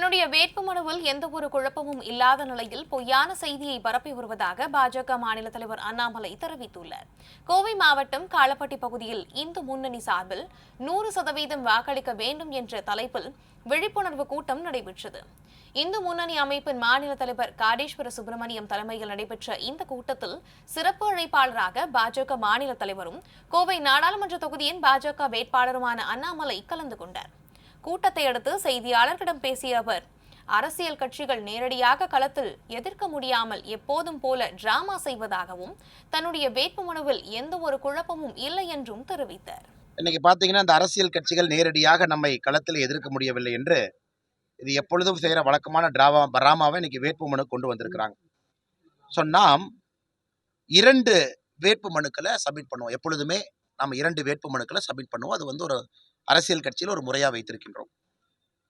தன்னுடைய வேட்புமனுவில் எந்த ஒரு குழப்பமும் இல்லாத நிலையில் பொய்யான செய்தியை பரப்பி வருவதாக பாஜக மாநில தலைவர் அண்ணாமலை தெரிவித்துள்ளார். கோவை மாவட்டம் காலப்பட்டி பகுதியில் இந்து முன்னணி சார்பில் நூறு சதவீதம் வாக்களிக்க வேண்டும் என்ற தலைப்பில் விழிப்புணர்வு கூட்டம் நடைபெற்றது. இந்து முன்னணி அமைப்பின் மாநில தலைவர் காடேஸ்வர சுப்பிரமணியம் தலைமையில் நடைபெற்ற இந்த கூட்டத்தில் சிறப்பு அழைப்பாளராக பாஜக மாநில தலைவரும் கோவை நாடாளுமன்ற தொகுதியின் பாஜக வேட்பாளருமான அண்ணாமலை கலந்து கொண்டார். கூட்டத்தை அடுத்து செய்தியாளர்களிடம் பேசிய அவர் அரசியல் கட்சிகள் நேரடியாக களத்தில் எதிர்க்க முடியாமல் எப்போதும் போல டிராமா செய்வதாகவும் தன்னுடைய வேட்புமனுவில் எந்த ஒரு குழப்பமும் இல்லை என்றும் தெரிவித்தார். இன்னைக்கு பார்த்தீங்கன்னா இந்த அரசியல் கட்சிகள் நேரடியாக நம்மை களத்தில் எதிர்க்க முடியவில்லை என்று இது எப்பொழுதும் செய்கிற வழக்கமான டிராமா டிராமாவை இன்னைக்கு வேட்புமனு கொண்டு வந்திருக்கிறாங்க. ஸோ நாம் இரண்டு வேட்பு மனுக்களை சப்மிட் பண்ணுவோம். எப்பொழுதுமே நாம் இரண்டு வேட்பு மனுக்களை சப்மிட் பண்ணுவோம். அது வந்து ஒரு அரசியல் கட்சியில் ஒரு முறையாக வைத்திருக்கின்றோம்.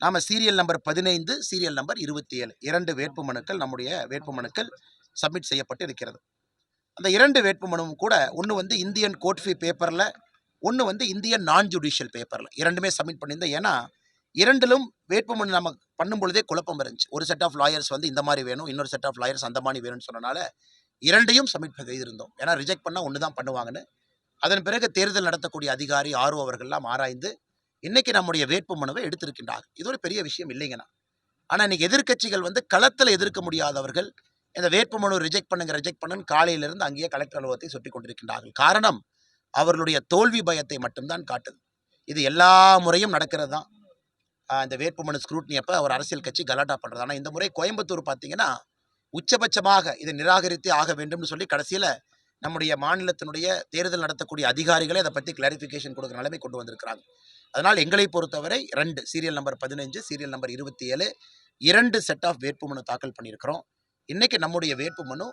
நாம் சீரியல் நம்பர் பதினைந்து சீரியல் நம்பர் இருபத்தி ஏழு இரண்டு வேட்பு மனுக்கள் நம்முடைய வேட்பு மனுக்கள் சப்மிட் செய்யப்பட்டு இருக்கிறது. அந்த இரண்டு வேட்பு மனுவும் கூட ஒன்று வந்து இந்தியன் கோட்ஃபி பேப்பரில் ஒன்று வந்து இந்தியன் நான் ஜுடிஷியல் பேப்பரில் இரண்டுமே சப்மிட் பண்ணியிருந்தேன். ஏன்னா இரண்டிலும் வேட்புமனு நம்ம பண்ணும் பொழுதே குழப்பம் இருந்துச்சு. ஒரு செட் ஆஃப் லாயர்ஸ் வந்து இந்த மாதிரி வேணும் இன்னொரு செட் ஆஃப் லாயர்ஸ் அந்த மாதிரி வேணும்னு சொன்னனால இரண்டையும் சப்மிட் செய்திருந்தோம். ஏன்னா ரிஜெக்ட் பண்ணால் ஒன்று தான் பண்ணுவாங்கன்னு அதன் பிறகு தேர்தல் நடத்தக்கூடிய அதிகாரி ஆர்வ அவர்கள்லாம் ஆராய்ந்து இன்னைக்கு நம்முடைய வேட்பு மனுவை எடுத்திருக்கின்றார் இது ஒரு பெரிய விஷயம் இல்லைங்கண்ணா ஆனால் இன்னைக்கு எதிர்க்கட்சிகள் வந்து களத்தில் எதிர்க்க முடியாதவர்கள் இந்த வேட்பு மனு ரிஜெக்ட் பண்ணுங்க ரிஜெக்ட் பண்ணுன்னு காலையிலிருந்து அங்கேயே கலெக்டர் அலுவலகத்தை சுட்டி கொண்டிருக்கின்றார்கள். காரணம் அவர்களுடைய தோல்வி பயத்தை மட்டும்தான் காட்டுது. இது எல்லா முறையும் நடக்கிறது தான். ஆஹ் இந்த வேட்புமனு ஸ்க்ரூட்னி அப்போ அவர் அரசியல் கட்சி கலாட்டா பண்ணுறது ஆனால் இந்த முறை கோயம்புத்தூர் பார்த்தீங்கன்னா உச்சபட்சமாக இதை நிராகரித்தே ஆக வேண்டும்னு சொல்லி கடைசியில் நம்முடைய மாநிலத்தினுடைய தேர்தல் நடத்தக்கூடிய அதிகாரிகளே அதை பற்றி கிளாரிஃபிகேஷன் கொடுக்குற நிலைமை கொண்டு வந்திருக்கிறாங்க. அதனால் எங்களை பொறுத்தவரை ரெண்டு சீரியல் நம்பர் பதினஞ்சு சீரியல் நம்பர் இருபத்தி ஏழு இரண்டு செட் ஆஃப் வேட்புமனு தாக்கல் பண்ணியிருக்கிறோம். இன்றைக்கி நம்முடைய வேட்புமனு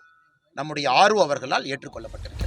நம்முடைய ஆர்வ அவர்களால் ஏற்றுக்கொள்ளப்பட்டிருக்கிறது.